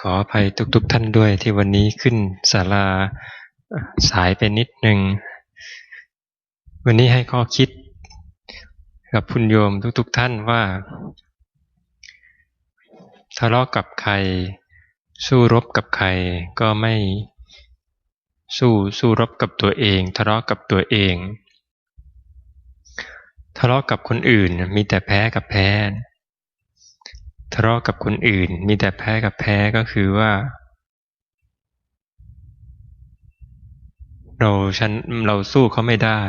ขออภัยทุกๆทท่านด้วยที่วันนี้ขึ้นศาลาสายไปนิดหนึ่ง วันนี้ให้ข้อคิดกับพุณโยมทุกๆทท่านว่า ทะเลาะกับใคร สู้รบกับใครก็ไม่สู้สู้รบกับตัวเอง ทะเลาะกับตัวเอง ทะเลาะกับคนอื่นมีแต่แพ้กับแพ้ ทะเลาะกับคนอื่น มีแต่แพ้กับแพ้ก็คือว่า เราฉันเราสู้เขาไม่ได้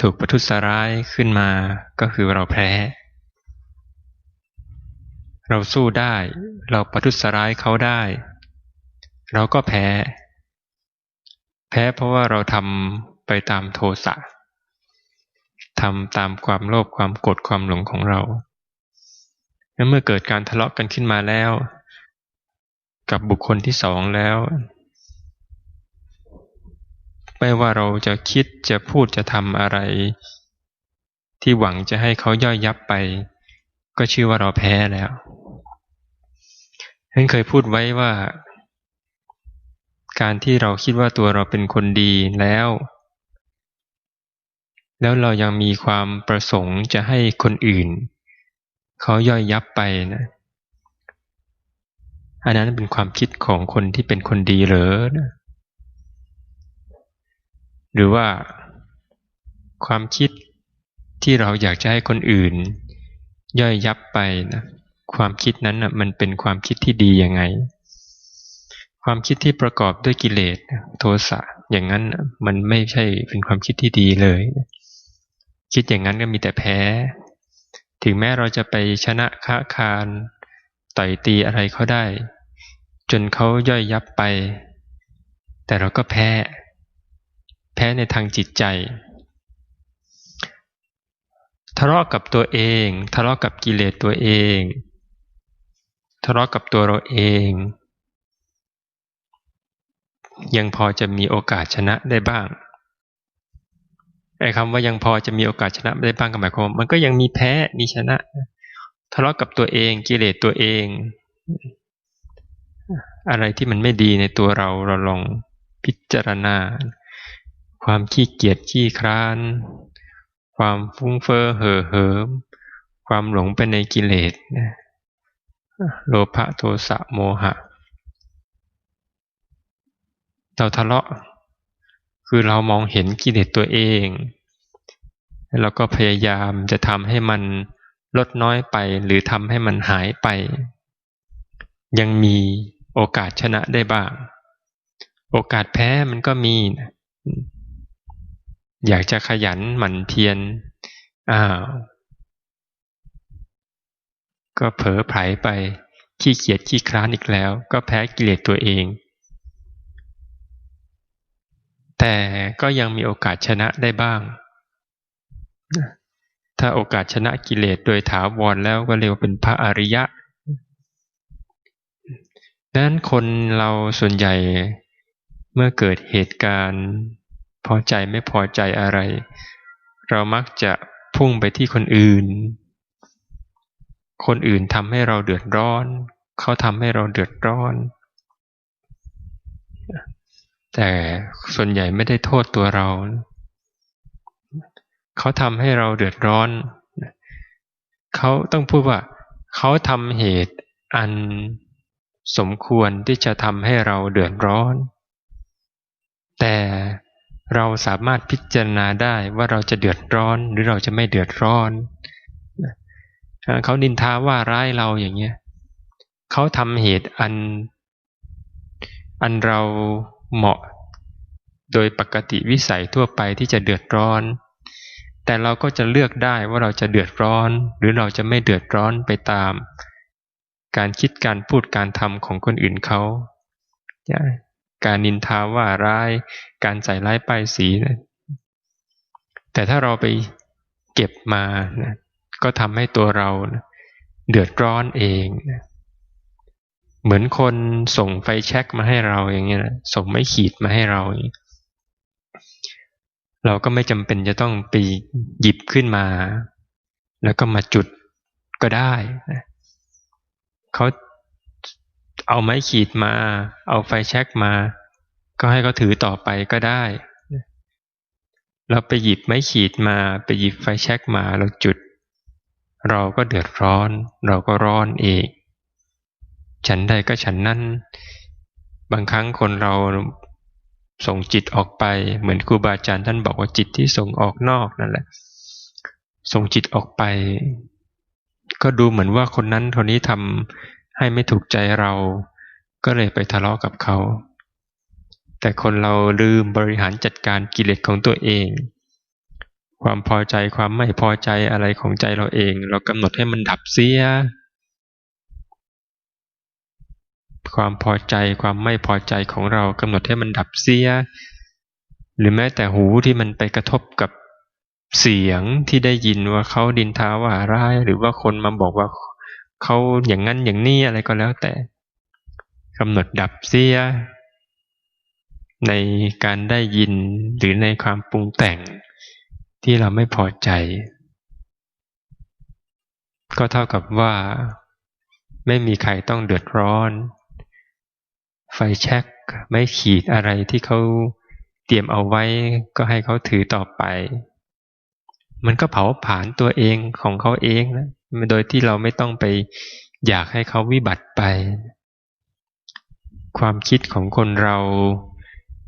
ถูกประทุษร้ายขึ้นมาก็คือเราแพ้ เราสู้ได้ เราประทุษร้ายเขาได้ เราก็แพ้ แพ้เพราะว่าเราทำไปตามโทสะทำตามความโลภความโกรธความหลงของเรา และเมื่อเกิดการทะเลาะกันขึ้นมาแล้ว กับบุคคลที่สองแล้ว ไม่ว่าเราจะคิดจะพูดจะทำอะไร ที่หวังจะให้เขาย่อยยับไป ก็ชื่อว่าเราแพ้แล้วฉันเคยพูดไว้ว่า การที่เราคิดว่าตัวเราเป็นคนดีแล้ว แล้วเรายังมีความประสงค์จะให้คนอื่น เขาย่อยยับไปนะอันนั้นเป็นความคิดของคนที่เป็นคนดีเหรอนะหรือว่าความคิดที่เราอยากจะให้คนอื่น ย่อยยับไปนะความคิดนั้นนะมันเป็นความคิดที่ดียังไง ความคิดที่ประกอบด้วยกิเลสโทสะอย่างนั้นมันไม่ใช่เป็นความคิดที่ดีเลย คิดอย่างนั้นก็มีแต่แพ้ ถึงแม้เราจะไปชนะค้าคารต่อยตีอะไรเขาได้ จนเขาย่อยยับไป แต่เราก็แพ้ แพ้ในทางจิตใจ ทะเลาะกับตัวเอง ทะเลาะกับกิเลสตัวเอง ทะเลาะกับตัวเราเอง ยังพอจะมีโอกาสชนะได้บ้าง ไอ้คำว่ายังพอจะมีโอกาสชนะได้บ้างก็หมายความมันก็ยังมีแพ้มีชนะทะเลาะกับตัวเองกิเลสตัวเอง อะไรที่มันไม่ดีในตัวเราเราลองพิจารณา ความขี้เกียจขี้คร้าน ความฟุ้งเฟ้อเห่อเหิม ความหลงไปในกิเลสโลภะโทสะโมหะเราทะเลาะ คือเรามองเห็นกิเลสตัวเอง แล้วก็พยายามจะทำให้มันลดน้อยไปหรือทำให้มันหายไป ยังมีโอกาสชนะได้บ้าง โอกาสแพ้มันก็มีนะอยากจะขยันหมั่นเพียรอ้าว ก็เผลอไผลไปขี้เกียจขี้คร้านอีกแล้ว ก็แพ้กิเลสตัวเอง แต่ก็ยังมีโอกาสชนะได้บ้าง ถ้าโอกาสชนะกิเลสโดยถาวรแล้วก็เรียกว่าเป็นพระอริยะดังนั้นคนเราส่วนใหญ่เมื่อเกิดเหตุการณ์ พอใจไม่พอใจอะไร เรามักจะพุ่งไปที่คนอื่น คนอื่นทำให้เราเดือดร้อน เขาทำให้เราเดือดร้อน แต่ ส่วนใหญ่ไม่ได้โทษตัวเรา เขาทำให้เราเดือดร้อน เขาต้องพูดว่า เขาทำเหตุอันสมควรที่จะทำให้เราเดือดร้อน แต่เราสามารถพิจารณาได้ว่าเราจะเดือดร้อนหรือเราจะไม่เดือดร้อน เขานินทาว่าร้ายเราอย่างเงี้ย เขาทำเหตุอัน อันเราเหมาะ โดยปกติวิสัยทั่วไปที่จะเดือดร้อน แต่เราก็จะเลือกได้ว่าเราจะเดือดร้อน หรือเราจะไม่เดือดร้อนไปตาม การคิดการพูดการทำของคนอื่นเขาการนินทาว่าร้าย การใส่ร้ายป้ายสีนะแต่ถ้าเราไปเก็บมานะก็ทำให้ตัวเรานะเดือดร้อนเองนะเหมือนคนส่งไฟแช็กมาให้เราอย่างเงี้ยนะส่งไม่ขีดมาให้เราเเราก็ไม่จำเป็นจะต้องไปหยิบขึ้นมา แล้วก็มาจุดก็ได้เขาเอาไม้ขีดมา เอาไฟแช็กมา ก็ให้เขาถือต่อไปก็ได้เราไปหยิบไม้ขีดมา ไปหยิบไฟแช็กมาเราจุด เราก็เดือดร้อน เราก็ร้อนเอง ฉันใดก็ฉันนั่นบางครั้งคนเรา ส่งจิตออกไป เหมือนครูบาอาจารย์ท่านบอกว่าจิตที่ส่งออกนอกนั่นแหละ ส่งจิตออกไป ก็ดูเหมือนว่าคนนั้นคนนี้ทำให้ไม่ถูกใจเรา ก็เลยไปทะเลาะกับเขา แต่คนเราลืมบริหารจัดการกิเลสของตัวเอง ความพอใจความไม่พอใจอะไรของใจเราเอง เรากำหนดให้มันดับเสีย ความพอใจความไม่พอใจของเรากำหนดให้มันดับเสีย หรือแม้แต่หูที่มันไปกระทบกับเสียงที่ได้ยินว่าเขาดินทาว่าร้าย หรือว่าคนมาบอกว่าเขาอย่างนั้นอย่างนี้อะไรก็แล้วแต่กำหนดดับเสีย ในการได้ยินหรือในความปรุงแต่งที่เราไม่พอใจ ก็เท่ากับว่า ไม่มีใครต้องเดือดร้อน ฟแช็กไม่ขีดอะไรที่เขาเตรียมเอาไว้ก็ให้เขาถือต่อไป มันก็เผาผลาญตัวเองของเขาเองนะโดยที่เราไม่ต้องไปอยากให้เขาวิบัติไป ความคิดของคนเรา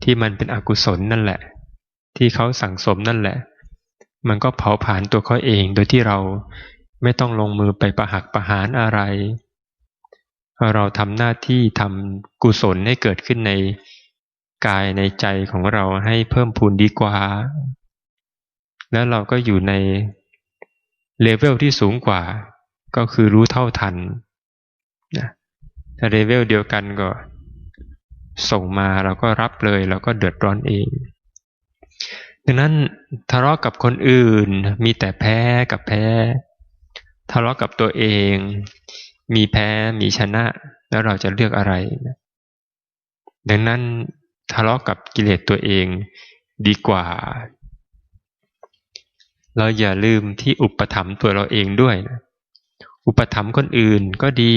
ที่มันเป็นอกุศลนั่นแหละ ที่เขาสั่งสมนั่นแหละ มันก็เผาผลาญตัวเขาเองโดยที่เราไม่ต้องลงมือไปประหักประหารอะไร เราทำหน้าที่ทำกุศลให้เกิดขึ้นในกายในใจของเราให้เพิ่มพูนดีกว่า แล้วเราก็อยู่ในเลเวลที่สูงกว่า ก็คือรู้เท่าทันนะถ้าเลเวลเดียวกันก็ ส่งมาเราก็รับเลยเราก็เดือดร้อนเอง ดังนั้นทะเลาะกับคนอื่นมีแต่แพ้กับแพ้ ทะเลาะกับตัวเอง มีแพ้มีชนะ แล้วเราจะเลือกอะไรดังนั้นทะเลาะกับกิเลสตัวเองดีกว่า เราอย่าลืมที่อุปถัมภ์ตัวเราเองด้วยนะอุปถัมภ์คนอื่นก็ดี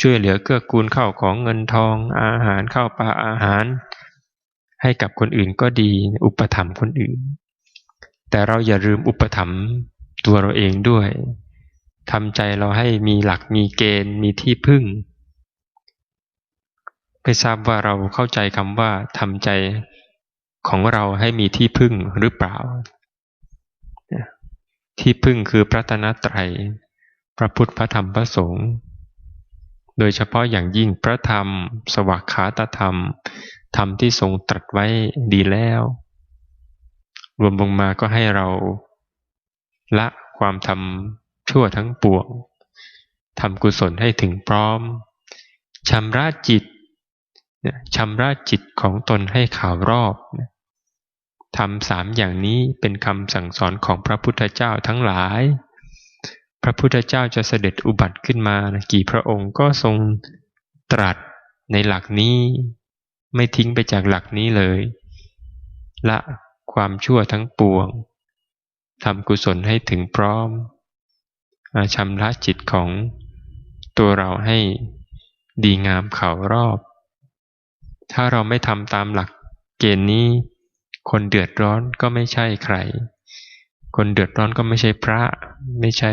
ช่วยเหลือเกื้อกูลเข้าของเงินทองอาหารเข้าปลาอาหาร ให้กับคนอื่นก็ดี อุปถัมภ์คนอื่น แต่เราอย่าลืมอุปถัมภ์ตัวเราเองด้วย ทำใจเราให้มีหลักมีเกณฑ์ มีที่พึ่ง ไม่ทราบว่าเราเข้าใจคำว่าทำใจของเราให้มีที่พึ่งหรือเปล่า ที่พึ่งคือพระตนไตร พระพุทธพระธรรมพระสงฆ์โดยเฉพาะอย่างยิ่งพระธรรม สวากขาตธรรม ธรรมที่ทรงตรัสไว้ดีแล้ว รวมลงมาก็ให้เราละความทำ ชั่วทั้งปวงทำกุศลให้ถึงพร้อมชำระจิตชำระจิตของตนให้ข่าวรอบทำสามอย่างนี้เป็นคำสั่งสอนของพระพุทธเจ้าทั้งหลาย พระพุทธเจ้าจะเสด็จอุบัติขึ้นมานะกี่พระองค์ก็ทรงตรัสในหลักนี้ไม่ทิ้งไปจากหลักนี้เลย ละความชั่วทั้งปวงทำกุศลให้ถึงพร้อม ชำระจิตของตัวเราให้ดีงามเขารอบ ถ้าเราไม่ทำตามหลักเกณฑ์นี้ คนเดือดร้อนก็ไม่ใช่ใคร คนเดือดร้อนก็ไม่ใช่พระ ไม่ใช่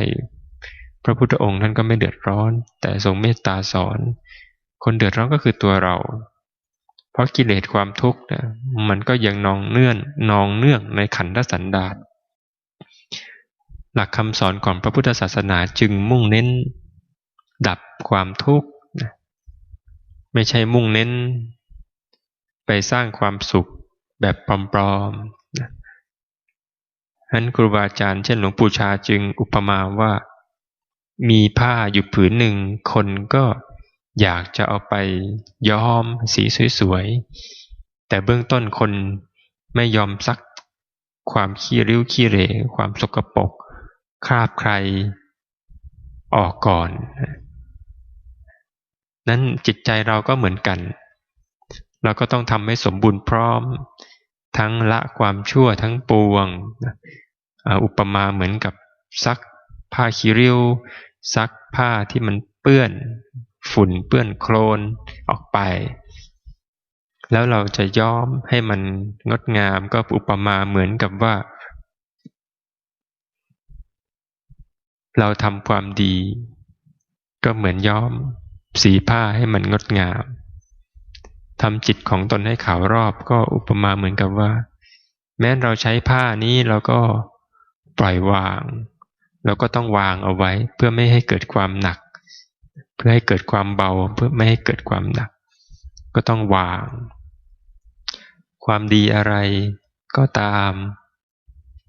พระพุทธองค์ท่านก็ไม่เดือดร้อน แต่ทรงเมตตาสอน คนเดือดร้อนก็คือตัวเรา เพราะกิเลสความทุกข์เนี่ยมันก็ยังนองเนื่อนนองเนื่องในขันธสันดาน หลักคำสอนของพระพุทธศาสนาจึงมุ่งเน้น ดับความทุกข์ไม่ใช่มุ่งเน้น ไปสร้างความสุขแบบปลอมๆนั้นครูบาอาจารย์เช่นหลวงปู่ชาจึงอุปมาว่า มีผ้าอยู่ผืนหนึ่ง คนก็อยากจะเอาไปย้อมสีสวยๆ แต่เบื้องต้นคนไม่ยอมซักความขี้ริ้วขี้เหร่ความสกปรก คราบใครออกก่อน นั้นจิตใจเราก็เหมือนกัน เราก็ต้องทำให้สมบูรณ์พร้อม ทั้งละความชั่วทั้งปวง อุปมาเหมือนกับซักผ้าขี้ริ้วซักผ้าที่มันเปื้อนฝุ่นเปื้อนโคลนออกไป แล้วเราจะย้อมให้มันงดงามก็อุปมาเหมือนกับว่า เราทำความดี ก็เหมือนย้อม สีผ้าให้มันงดงามทำจิตของตนให้ขาวรอบก็อุปมาเหมือนกับว่า แม้เราใช้ผ้านี้เราก็ปล่อยวาง เราก็ต้องวางเอาไว้ เพื่อไม่ให้เกิดความหนัก เพื่อให้เกิดความเบาเพื่อไม่ให้เกิดความหนัก ก็ต้องวาง ความดีอะไรก็ตาม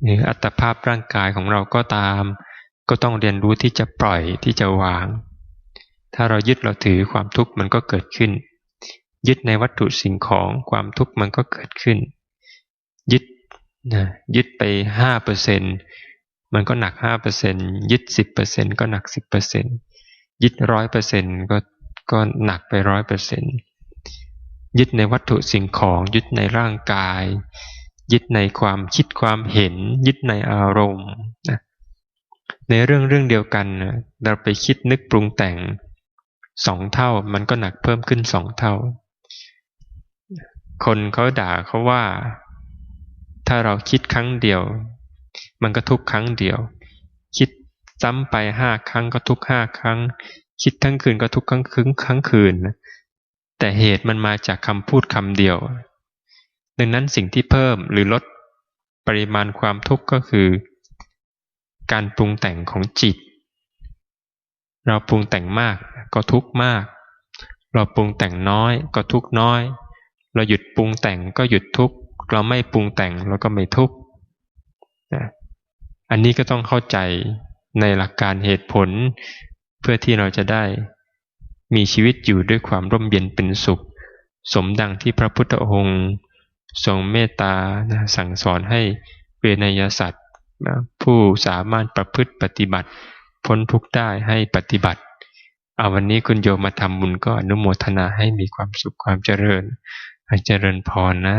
หรืออัตภาพร่างกายของเราก็ตาม ก็ต้องเรียนรู้ที่จะปล่อยที่จะวาง ถ้าเรายึดเราถือความทุกข์มันก็เกิดขึ้น ยึดในวัตถุสิ่งของความทุกข์มันก็เกิดขึ้น ยึดนะยึดไปห้าเปอร์เซ็นต์มันก็หนักห้าเปอร์เซ็นยึดสิบเปอร์เซ็นก็หนักสิบเปอร์เซ็นยึดร้อยเปอร์เซ็นก็ก็หนักไปร้อยเปอร์เซ็นยึดในวัตถุสิ่งของยึดในร่างกาย ยึดในความคิดความเห็น ยึดในอารมณ์นะ ในเรื่องเรื่องเดียวกันเราไปคิดนึกปรุงแต่งสองเท่ามันก็หนักเพิ่มขึ้นสองเท่า คนเขาด่าเขาว่า ถ้าเราคิดครั้งเดียว มันก็ทุกครั้งเดียว คิดซ้ำไปห้าครั้งก็ทุกห้าครั้ง คิดทั้งคืนก็ทุกครั้งคืนครั้งคืน แต่เหตุมันมาจากคำพูดคำเดียว ดังนั้นสิ่งที่เพิ่มหรือลดปริมาณความทุกข์ก็คือ การปรุงแต่งของจิต เราปรุงแต่งมากก็ทุกมาก เราปรุงแต่งน้อยก็ทุกน้อย เราหยุดปรุงแต่งก็หยุดทุกเราไม่ปรุงแต่งเราก็ไม่ทุกอันนี้ก็ต้องเข้าใจในหลักการเหตุผล เพื่อที่เราจะได้มีชีวิตอยู่ด้วยความร่มเย็นเป็นสุข สมดังที่พระพุทธองค์ ทรงเมตตาสั่งสอนให้เวนยสัตว นะผู้สามารถประพฤติปฏิบัติ พ้นทุกข์ได้ให้ปฏิบัติเอาวันนี้คุณโยมมาทำบุญก็อนุโมทนาให้มีความสุขความเจริญ ให้เจริญพรนะ